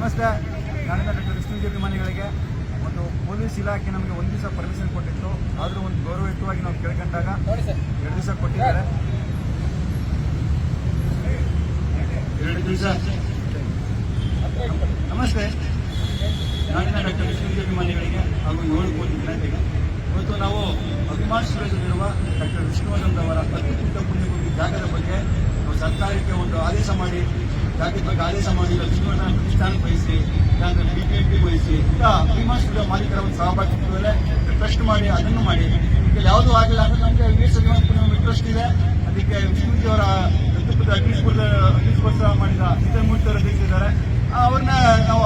ನಮಸ್ತೆ. ನಾಡಿನ ಡಾಕ್ಟರ್ ವಿಷ್ಣು ಅಭಿಮಾನಿಗಳಿಗೆ ಒಂದು ಪೊಲೀಸ್ ಇಲಾಖೆ ನಮಗೆ ಒಂದು ದಿವಸ ಪರ್ಮಿಷನ್ ಕೊಟ್ಟಿತ್ತು. ಆದರೂ ಒಂದು ಗೌರವಯುತವಾಗಿ ನಾವು ಕೇಳ್ಕೊಂಡಾಗ ಎರಡು ದಿವಸ ಕೊಟ್ಟಿದ್ದಾರೆ. ಎರಡು ದಿವಸ. ನಮಸ್ತೆ. ನಾಡಿನ ಡಾಕ್ಟರ್ ವಿಷ್ಣು ಅಭಿಮಾನಿಗಳಿಗೆ ಹಾಗೂ ಏಳು ಕೋಟಿ ಜನತೆಗೆ ಇವತ್ತು ನಾವು ಅಭಿಮಾನಿಸುತ್ತಿರುವ ಡಾಕ್ಟರ್ ವಿಷ್ಣುವರ್ಧನ್ ಅವರ ಅತ್ಯುತ್ತ ಪುಣ್ಯಭೂಮಿ ಜಾಗದ ಬಗ್ಗೆ ನಾವು ಸರ್ಕಾರಕ್ಕೆ ಒಂದು ಆದೇಶ ಮಾಡಿ ಬಗ್ಗೆ ಆದೇಶ ಮಾಡಿ ವಿಷ್ಣುವರ್ಧನ ಪ್ರತಿಷ್ಠಾನಕ್ಕೆ ವಹಿಸಿ ಇಲ್ಲಾಂದ್ರೆ ಬಿಪಿಎಂಪಿ ವಹಿಸಿ ಇಂಥ ಅಭಿಮಾನಿಸುವ ಮಾಲೀಕರ ಒಂದು ಸಹಭಾಗಿತ್ವದಲ್ಲೇ ಟ್ರಸ್ಟ್ ಮಾಡಿ, ಅದನ್ನು ಮಾಡಿ. ಈಗ ಯಾವುದೂ ಆಗಿಲ್ಲ ಅಂದ್ರೆ ನಮಗೆ ವೀರ ಪುಣ್ಯಭೂಮಿ ಟ್ರಸ್ಟ್ ಇದೆ. ಅದಕ್ಕೆ ವಿಷ್ಣುಜಿ ಅವರ ದತ್ತಪುತ್ರ ಅಗ್ನಿಸ್ಪರ್ಧ ಅಗ್ನಿಸ್ಪರ್ಶ ಮಾಡಿದ ಅವರು ಅಧ್ಯಕ್ಷರಿದ್ದಾರೆ ಅವ್ರನ್ನ ನಾವು,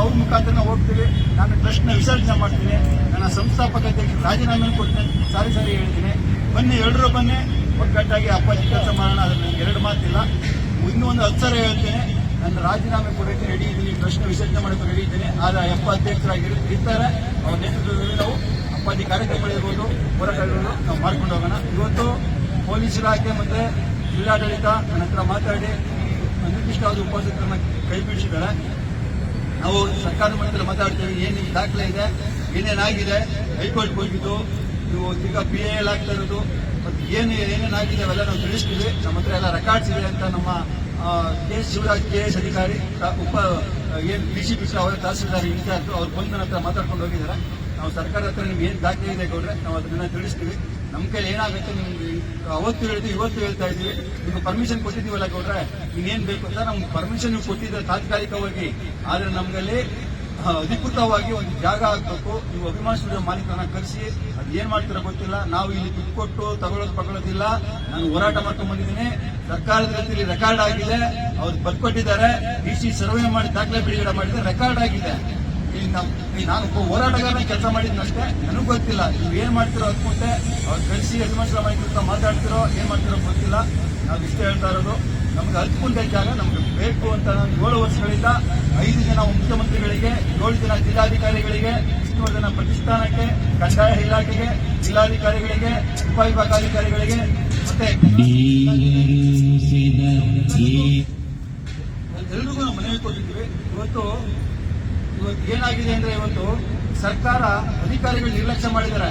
ಅವ್ರ ಮುಖಾಂತರ ಹೋಗ್ತೀವಿ. ನಾನು ಟ್ರಸ್ಟ್ನ ವಿಸರ್ಜನೆ ಮಾಡ್ತೀನಿ. ನನ್ನ ಸಂಸ್ಥಾಪಕ ಅಧ್ಯಕ್ಷ ರಾಜೀನಾಮೆ ಕೊಡ್ತೇನೆ. ಸಾರಿ ಸಾರಿ ಹೇಳ್ತೀನಿ. ಬನ್ನಿ ಎಲ್ಲರೂ ಬನ್ನಿ. ಒಗ್ಗಟ್ಟಾಗಿ ಅಪ್ಪಾಜಿ ಕೆಲಸ ಮಾಡೋಣ. ಅದ್ರಲ್ಲಿ ನನಗೆ ಎರಡು ಮಾತಿಲ್ಲ. ಇನ್ನೂ ಒಂದು ಸಲ ಹೇಳ್ತೇನೆ, ನನ್ನ ರಾಜೀನಾಮೆ ಕೊಡೋಕೆ ರೆಡಿ ಇದ್ದೀನಿ ಪ್ರಶ್ನೆ ವಿಸರ್ಜನೆ ಮಾಡೋಕೆ ರೆಡಿ ಇದ್ದೇನೆ, ಆದ್ರೆ ಅಪ್ಪ ಅಧ್ಯಕ್ಷರಾಗಿರು ಇರ್- ಇರ್ತಾರೆ, ಅವ್ರ ನೇತೃತ್ವದಲ್ಲಿ ನಾವು ಅಪ್ಪಾಜಿ ಕಾರ್ಯಕ್ರಮಗಳಿರ್ಬೋದು ಹೋರಾಟಗಳನ್ನು ನಾವು ಮಾಡ್ಕೊಂಡು ಹೋಗೋಣ. ಇವತ್ತು ಪೊಲೀಸ್ ಇಲಾಖೆ ಮತ್ತೆ ಜಿಲ್ಲಾಡಳಿತ ನನ್ನ ಹತ್ರ ಮಾತಾಡಿ ನಿರ್ದಿಷ್ಟವಾದ ಉಪಸ್ಥಿತರನ್ನ ಕೈ ಬಿಡಿಸಿದ್ದಾರೆ ನಾವು ಸರ್ಕಾರದ ಮಟ್ಟದಲ್ಲಿ ಮಾತಾಡ್ತೇವೆ ಏನು ದಾಖಲೆ ಇದೆ, ಏನೇನಾಗಿದೆ, ಹೈಕೋರ್ಟ್ ಹೋಗಿದ್ದು, ನೀವು ಈಗ ಪಿ ಎಲ್ ಆಗ್ತಾ ಇರೋದು ಏನು ಏನೇನಾಗಿದೆ ಅವೆಲ್ಲ ನಾವು ತಿಳಿಸ್ತೀವಿ. ನಮ್ಮ ಹತ್ರ ಎಲ್ಲ ರೆಕಾರ್ಡ್ಸ್ ಇದೆ ಅಂತ ನಮ್ಮ K S Shivaraj K S ಅಧಿಕಾರಿ ಉಪ ಏನು ಡಿ ಸಿ ಪಿ ಅವರ ತಹಸೀಲ್ದಾರ್ ಇನ್ಚಾರ್ಜ್ ಅವ್ರು ಬಂದು ನನ್ನ ಮಾತಾಡ್ಕೊಂಡು ಹೋಗಿದ್ದಾರೆ. ನಾವು ಸರ್ಕಾರದ ಹತ್ರ ನಿಮ್ಗೆ ಏನು ದಾಖಲೆ ಇದೆ ಗೌಡ್ರೆ ನಾವು ಅದನ್ನ ತಿಳಿಸ್ತೀವಿ. ನಮ್ಮ ಕೈಲಿ ಏನಾಗುತ್ತೆ ನಿಮ್ಗೆ ಅವತ್ತು ಹೇಳ್ತೀವಿ ಇವತ್ತು ಹೇಳ್ತಾ ಇದ್ದೀವಿ ನಿಮ್ಗೆ ಪರ್ಮಿಷನ್ ಕೊಟ್ಟಿದ್ದೀವಲ್ಲ ಗೌಡ್ರೆ ಇನ್ನೇನು ಬೇಕು ಅಂತ ನಮ್ಗೆ ಪರ್ಮಿಷನ್ ನೀವು ಕೊಟ್ಟಿದ್ರೆ ತಾತ್ಕಾಲಿಕವಾಗಿ. ಆದರೆ ನಮ್ಗಲ್ಲಿ ಆ, ಅಧಿಕೃತವಾಗಿ ಒಂದು ಜಾಗ ಆಗ್ಬೇಕು ನೀವು ಅಭಿಮಾನ ಸ್ಟುಡಿಯೋ ಮಾಲೀಕರನ್ನ ಕರೆಸಿ, ಅದು ಏನ್ ಮಾಡ್ತೀರೋ ಗೊತ್ತಿಲ್ಲ. ನಾವು ಇಲ್ಲಿ ದುಡ್ಡು ಕೊಟ್ಟು ತಗೊಳ್ಳೋದು ತಗೊಳ್ಳೋದಿಲ್ಲ ನಾನು ಹೋರಾಟ ಮಾಡ್ಕೊಂಡು ಬಂದಿದ್ದೀನಿ ಸರ್ಕಾರದ ರೀತಿಯಲ್ಲಿ ರೆಕಾರ್ಡ್ ಆಗಿದೆ. ಅವ್ರು ಬರ್ಕೊಟ್ಟಿದ್ದಾರೆ. ಡಿ ಸಿ ಸರ್ವೆ ಮಾಡಿ ದಾಖಲೆ ಬಿಡುಗಡೆ ಮಾಡಿದ್ರೆ ರೆಕಾರ್ಡ್ ಆಗಿದೆ. ಇಲ್ಲಿ ನಾನು ಹೋರಾಟಗಾರ ಹೋರಾಟಗಾರನ ಕೆಲಸ ಮಾಡಿದ್ನಷ್ಟೇ ನನಗೂ ಗೊತ್ತಿಲ್ಲ. ನೀವು ಏನ್ ಮಾಡ್ತಿರೋ ಅದ್ಕೊಂಡೆ ಅವ್ರು ಕಳಿಸಿ ಅಭಿಮಾನ ಮಾಹಿತಿ ಮಾತಾಡ್ತಿರೋ ಏನ್ ಮಾಡ್ತಿರೋ ಗೊತ್ತಿಲ್ಲ. ನಾವು ಇಷ್ಟೇ ಹೇಳ್ತಾ ಇರೋದು. ನಮ್ಗೆ ಅಲ್ಪುಂಡ ಜಾಗ ನಮ್ಗೆ. ಬೇಕು ಅಂತ ನಾನು ಏಳು ವರ್ಷಗಳಿಂದ ಐದು ಜನ ಮುಖ್ಯಮಂತ್ರಿಗಳಿಗೆ ಏಳು ಜನ ಜಿಲ್ಲಾಧಿಕಾರಿಗಳಿಗೆ ವಿಷ್ಣುವರ್ಧನ ಪ್ರತಿಷ್ಠಾನಕ್ಕೆ ಕಂದಾಯ ಇಲಾಖೆಗೆ ಜಿಲ್ಲಾಧಿಕಾರಿಗಳಿಗೆ ಉಪವಿಭಾಗಾಧಿಕಾರಿಗಳಿಗೆ ಮತ್ತೆ ಎಲ್ರಿಗೂ ನಾವು ಮನವಿ ಕೊಟ್ಟಿದ್ದೀವಿ. ಇವತ್ತು ಇವತ್ತು ಏನಾಗಿದೆ ಅಂದ್ರೆ ಇವತ್ತು ಸರ್ಕಾರ ಅಧಿಕಾರಿಗಳು ನಿರ್ಲಕ್ಷ್ಯ ಮಾಡಿದ್ದಾರೆ.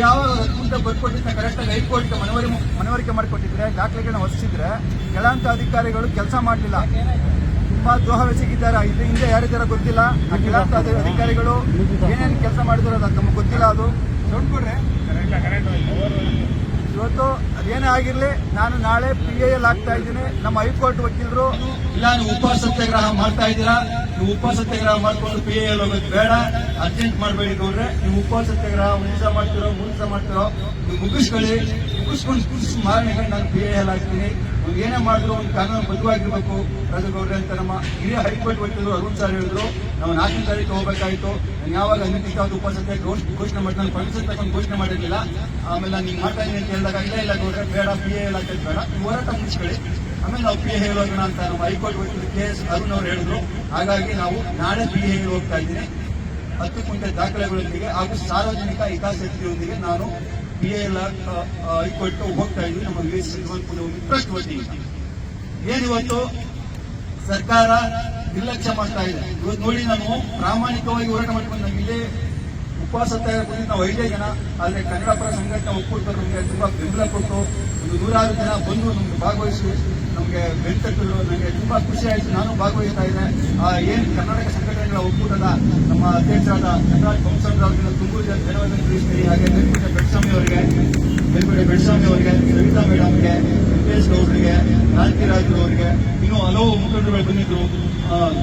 ಯಾವ ಮುಂದೆ ಬರ್ಕೊಟ್ಟಿದ್ದ ಕರೆಕ್ಟಾಗಿ ಹೈಕೋರ್ಟ್ ಮನವರಿ ಮನವರಿಕೆ ಮಾಡಿಕೊಟ್ಟಿದ್ರೆ ದಾಖಲೆಗಳನ್ನ ಹೊಸಿದ್ರೆ ಕೆಳಂತ ಅಧಿಕಾರಿಗಳು ಕೆಲಸ ಮಾಡಲಿಲ್ಲ. ತುಂಬಾ ದ್ರೋಹವೆಸಗಿದ್ದಾರೆ ಇದು ಹಿಂದೆ ಯಾರಿದ್ದಾರ ಗೊತ್ತಿಲ್ಲ. ಆ ಕೆಳಂತ ಅಧಿ- ಅಧಿಕಾರಿಗಳು ಏನೇನು ಕೆಲಸ ಮಾಡಿದ್ರು ಅದು ನಮ್ಗೆ ಗೊತ್ತಿಲ್ಲ ಅದು. ಇವತ್ತು ಅದೇನೇ ಆಗಿರಲಿ, ನಾನು ನಾಳೆ ಪಿ ಎಲ್ ಆಗ್ತಾ ಇದ್ದೀನಿ. ನಮ್ಮ ಹೈಕೋರ್ಟ್ ವಕೀಲರು, ಇಲ್ಲ, ನೀವು ಉಪವಾಸ ಸತ್ಯಾಗ್ರಹ ಮಾಡ್ತಾ ಇದ್ದೀರಾ? ನೀವು ಉಪವಾಸ ಸತ್ಯಾಗ್ರಹ ಮಾಡ್ಕೊಂಡು ಪಿ ಎಲ್ ಹೋಗೋದು ಬೇಡ. ಅರ್ಜೆಂಟ್ ಮಾಡಬೇಡಿ ಗೌಡ್ರೆ. ನೀವು ಉಪ ಸತ್ಯಾಗ್ರಹ ಮುಂಚೆ ಮಾಡ್ತೀರೋ ಮುಂಚೆ ಮಾಡ್ತಿರೋ, ನೀವು ಮುಗಿಸ್ಕೊಳ್ಳಿ. ಮುಗಿಸ್ಕೊಂಡು ಕುದಿಸಿ ಮಾರನೆಗೆ ನಾನು ಎಲ್ ಆಗ್ತೀನಿ ನೀವು ಏನೇ ಮಾಡಿದ್ರು ಒಂದು ಕಾನೂನು ಬದ್ಧವಾಗಿರ್ಬೇಕು. ರಾಜಗೌಡ್ರೆ ಅಂತ ನಮ್ಮ ಹಿರಿಯ ಹೈಕೋರ್ಟ್ ವಕೀಲರು ಅರುಣ್ ಸಾರ್ ಹೇಳಿದ್ರು. ನಾವು ನಾಲ್ಕನೇ ತಾರೀಕು ಹೋಗ್ಬೇಕಾಯ್ತು ನಾನು ಯಾವಾಗ ಸತ್ಯಾಗ್ರಹ ಘೋಷ- ಘೋಷಣೆ ಮಾಡಿ ನಾನು ಪರ್ಮಿಷನ್ ತಗೊಂಡು ಘೋಷಣೆ ಮಾಡಿರಲಿಲ್ಲ. ಆಮೇಲೆ ನಾನು ಹಿಂಗೆ ಮಾಡ್ತಾ ಇದ್ದೀನಿ ಅಂತ ಹೇಳಿದಾಗ, ಇಲ್ಲ ಇಲ್ಲ ಗೌಡ್ರೆ ಬೇಡ ಪಿ ಎ ಹೇಳಕ್ಕೆ ಬೇಡ. ನೀವು ಹೋರಾಟ ಮುಗಿಸ್ಕೊಳ್ಳಿ. ಆಮೇಲೆ ನಾವು ಪಿ ಎ ಹೇಳೋಣ ಅಂತ ನಮ್ಮ ಹೈಕೋರ್ಟ್ ವಕೀಲರು ಕೆ ಎಸ್ ಅರುಣ್ ಅವರು ಹೇಳಿದ್ರು. ಹಾಗಾಗಿ ನಾವು ನಾಳೆ ಪಿ ಎ ಹೋಗ್ತಾ ಇದ್ದೀನಿ. ಹತ್ತು ಕ್ವಿಂಟಲ್ ದಾಖಲೆಗಳೊಂದಿಗೆ ಹಾಗೂ ಸಾರ್ವಜನಿಕ ಹಿತಾಸಕ್ತಿಯೊಂದಿಗೆ ನಾನು ಪಿ ಎ ಹೈಕೋರ್ಟ್ ಹೋಗ್ತಾ ಇದ್ವಿ. ನಮ್ಮ ವಿ ಟ್ರಸ್ಟ್ ವತಿಯಿಂದ ಏನಿವತ್ತು ಸರ್ಕಾರ ನಿರ್ಲಕ್ಷ್ಯ ಮಾಡ್ತಾ ಇದೆ. ಇವತ್ತು ನೋಡಿ ನಾನು ಪ್ರಾಮಾಣಿಕವಾಗಿ ಹೋರಾಟ ಮಾಡ್ಕೊಂಡು ಇಲ್ಲೇ ಉಪವಾಸ ಬಂದಿದ್ದು ನಾವು ಐದೇ ಜನ, ಆದ್ರೆ ಕನ್ನಡ ಪರ ಸಂಘಟನೆ ಒಕ್ಕೂಟರು ನಮಗೆ ತುಂಬಾ ಬೆಂಬಲ ಕೊಟ್ಟು ಒಂದು ನೂರಾರು ಜನ ಬಂದು ನಮ್ಗೆ ಭಾಗವಹಿಸಿ ನಮಗೆ ಬೆಂತಟ್ಟರು ನನಗೆ ತುಂಬಾ ಖುಷಿ ಆಯಿತು. ನಾನು ಭಾಗವಹಿಸ್ತಾ ಇದ್ದೆ. ಆ, ಏನು ಕರ್ನಾಟಕ ಸಂಘಟನೆಗಳ ಒಕ್ಕೂಟದ ನಮ್ಮ ಅಧ್ಯಕ್ಷರಾದ ಕನ್ನಡ ಅವರಿಗೆ ತುಂಬ ಧನ್ಯವಾದ ತಿಳಿಸ್ತೀನಿ. ಹಾಗೆ ಬೆಡ್ಸ್ವಾಮಿ ಅವರಿಗೆ ಬೆಂಕುಟ ಬೆಡ್ಸ್ವಾಮಿ ಅವರಿಗೆ, ಸವಿತಾ ಮೇಡಮ್ಗೆ ವೆಂಕಟೇಶ್ ಗೌಡರಿಗೆ ನಾಲ್ಕಿರಾಜು ಅವರಿಗೆ ಇನ್ನೂ ಹಲವು ಮುಖಂಡರುಗಳು ಬಂದಿದ್ರು.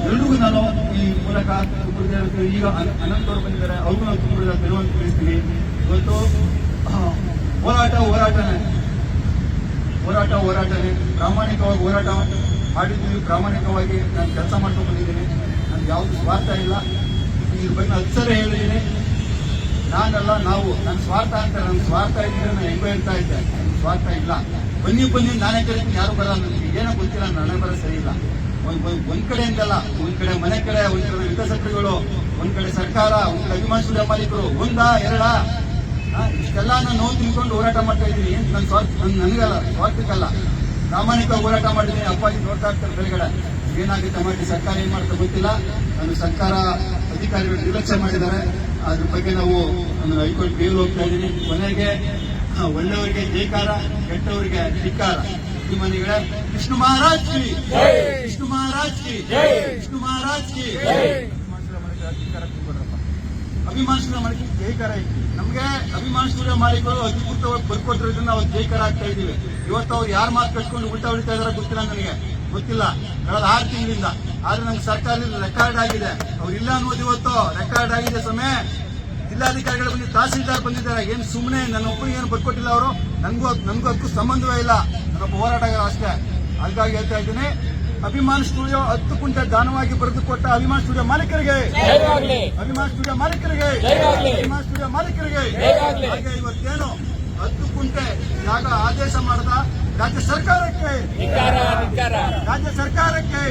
ಎಲ್ರಿಗೂ ನಾನು ಈ ಮೂಲಕ ಈಗ ಅನಂತವರು ಅನಂತ್ ಅವರು ಬಂದಿದ್ದಾರೆ. ಅವ್ರಿಗೂ ನಾವು ತುಂಬ ಧನ್ಯವಾದ ತಿಳಿಸ್ತೀನಿ ಇವತ್ತು ಹೋರಾಟ ಹೋರಾಟನೇ. ಹೋರಾಟ ಹೋರಾಟನೇ. ಪ್ರಾಮಾಣಿಕವಾಗಿ ಹೋರಾಟ ಮಾಡಿದ್ದೀವಿ. ಪ್ರಾಮಾಣಿಕವಾಗಿ ನಾನು ಕೆಲಸ ಮಾಡ್ಕೊಂಡು ಬಂದಿದ್ದೀನಿ. ನನಗೆ ಯಾವುದು ಸ್ವಾರ್ಥ ಇಲ್ಲ. ಇದ್ರ ಬಗ್ಗೆ ಹತ್ತು ಸಲ ಹೇಳಿದ್ದೀನಿ ನಾನಲ್ಲ, ನಾವು. ನನ್ನ ಸ್ವಾರ್ಥ ಅಂತ ನನ್ನ ಸ್ವಾರ್ಥ ಇದ್ರೆ ನಾನು ಹೆಂಗೋ ಹೇಳ್ತಾ ಇದ್ದೆ. ಸ್ವಾರ್ಥ ಇಲ್ಲ. ಬನ್ನಿ ಬನ್ನಿ, ನಾನೇ ಕರೀತೀನಿ. ಯಾರು ಬರಲ್ಲ ಏನೋ ಗೊತ್ತಿಲ್ಲ. ನಾನೇ ಬರೋ ಸರಿ ಇಲ್ಲ. ಒಂದ್ ಕಡೆ ಅಂತಲ್ಲ, ಒಂದ್ ಕಡೆ ಮನೆ ಕಡೆ, ಒಂದ್ ಕಡೆ ಹಿತಾಸಕ್ತಿಗಳು ಒಂದ್ ಕಡೆ ಸರ್ಕಾರ, ಒಂದ್ ಕಡೆ ಅಭಿಮಾನ ಸುಳ್ಳ ಮಾಲೀಕರು, ಒಂದಾ, ಎರಡ? ಇಷ್ಟೆಲ್ಲ ನಾನು ನೋವು ತಿಳ್ಕೊಂಡು ಹೋರಾಟ ಮಾಡ್ತಾ ಇದ್ದೀನಿ. ನನ್ನ ಸ್ವಾರ್ಥ? ನನ್- ನನಗಲ್ಲ ಸ್ವಾರ್ಥಕ್ಕಲ್ಲ. ಪ್ರಾಮಾಣಿಕ ಹೋರಾಟ ಮಾಡಿದ್ದೀನಿ. ಅಪ್ಪಾಜಿ ನೋಡ್ತಾ ಇರ್ತಾರೆ ಕೆಳಗಡೆ ಏನಾಗುತ್ತೆ? ಮಾಡಿ ಸರ್ಕಾರ ಏನ್ ಮಾಡ್ತಾ ಗೊತ್ತಿಲ್ಲ. ನಾನು ಸರ್ಕಾರ ಅಧಿಕಾರಿಗಳು ನಿರ್ಲಕ್ಷ್ಯ ಮಾಡಿದ್ದಾರೆ. ಅದ್ರ ಬಗ್ಗೆ ನಾವು ಹೈಕೋರ್ಟ್ ಬೇಲ್ ಹೋಗ್ತಾ ಇದ್ದೀವಿ. ಕೊನೆಗೆ ಒಳ್ಳೆಯವರಿಗೆ ಜೈಕಾರ ಕೆಟ್ಟವರಿಗೆ ಧಿಕ್ಕಾರ. ಮನೆಗಳ ವಿಷ್ಣು ಮಹಾರಾಜ್ ಕಿ ವಿಷ್ಣು ಮಹಾರಾಜ್ ಕಿ ವಿಷ್ಣು ಮಹಾರಾಜ್ ಕಿ ಅಭಿಮಾನ ಸ್ಟುಡಿಯೋ ಮಾಲೀಕ ಜೈಕಾರ ಐತಿ. ನಮ್ಗೆ ಅಭಿಮಾನಿಸಿದ ಮಾಲೀಕರು ಅಧಿಕೃತವಾಗಿ ಬರ್ಕೊಟ್ಟಿರೋದ್ರಿಂದ ಅವ್ರು ಜೈಕಾರ ಆಗ್ತಾ ಇದೀವಿ ಇವತ್ತು ಅವ್ರು ಯಾರು ಮಾತು ಕಟ್ಕೊಂಡು ಉಲ್ಟಾ ಹೊಡಿತಾ ಇದಾರೆ ಗೊತ್ತಿಲ್ಲ ನನಗೆ. ಗೊತ್ತಿಲ್ಲ. ಕಳೆದ ಆರು ತಿಂಗಳಿಂದ. ಆದ್ರೆ ನಮ್ಗೆ ಸರ್ಕಾರದಿಂದ ರೆಕಾರ್ಡ್ ಆಗಿದೆ. ಅವ್ರು ಇಲ್ಲ ಅನ್ನೋದು ಇವತ್ತು ರೆಕಾರ್ಡ್ ಆಗಿದೆ ಸಮಯ ಜಿಲ್ಲಾಧಿಕಾರಿಗಳು ಬಂದು ತಹಸೀಲ್ದಾರ್ ಬಂದಿದ್ದಾರೆ. ಏನು ಸುಮ್ಮನೆ ನನ್ನ ಒಬ್ಬರಿಗೆ ಏನು ಬರ್ಕೊಟ್ಟಿಲ್ಲ ಅವರು. ನನಗೂ ನನಗೂ ಅದಕ್ಕೂ ಸಂಬಂಧವೇ ಇಲ್ಲ. ನನ್ನೊಬ್ಬ ಹೋರಾಟಗಾರ ಅಷ್ಟೇ. ಹಾಗಾಗಿ ಹೇಳ್ತಾ ಇದ್ದೀನಿ ಅಭಿಮಾನ್ ಸ್ಟುಡಿಯೋ ಹತ್ತು ಕುಂಟೆ ದಾನವಾಗಿ ಬರೆದುಕೊಟ್ಟ ಅಭಿಮಾನ್ ಸ್ಟುಡಿಯೋ ಮಾಲೀಕರಿಗೆ. ಅಭಿಮಾನ್ ಸ್ಟುಡಿಯೋ ಮಾಲೀಕರಿಗೆ. ಅಭಿಮಾನ್ ಸ್ಟುಡಿಯೋ ಮಾಲೀಕರಿಗೆ. ಹಾಗೆ ಇವತ್ತೇನು ಹತ್ತು ಕುಂಟೆ ಜಾಗ ಆದೇಶ ಮಾಡದ ರಾಜ್ಯ ಸರ್ಕಾರಕ್ಕೆ. ರಾಜ್ಯ ಸರ್ಕಾರಕ್ಕೆ.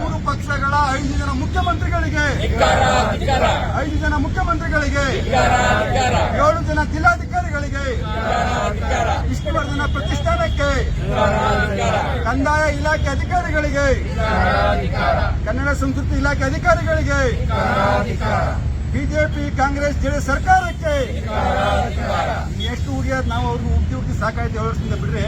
ಮೂರು ಪಕ್ಷಗಳ ಐದು ಜನ ಮುಖ್ಯಮಂತ್ರಿಗಳಿಗೆ. ಐದು ಜನ ಮುಖ್ಯಮಂತ್ರಿಗಳಿಗೆ, ಏಳು ಜನ ಜಿಲ್ಲಾಧಿಕಾರಿಗಳಿಗೆ ವಿಷ್ಣುವರ್ಧನ ಪ್ರತಿಷ್ಠಾನಕ್ಕೆ, ಕಂದಾಯ ಇಲಾಖೆ ಅಧಿಕಾರಿಗಳಿಗೆ, ಕನ್ನಡ ಸಂಸ್ಕೃತಿ ಇಲಾಖೆ ಅಧಿಕಾರಿಗಳಿಗೆ, ಬಿಜೆಪಿ, ಕಾಂಗ್ರೆಸ್, ಜೆಡಿಎಸ್ ಸರ್ಕಾರಕ್ಕೆ, ಎಷ್ಟು ಉಗಿಯೋದು ನಾವು ಅವ್ರಿಗೆ ಉಗ್ದಿ ಉಗ್ದಿ ಸಾಕಾಯ್ತು ಏಳು ವರ್ಷದಿಂದ ಬಿಡ್ರಿ.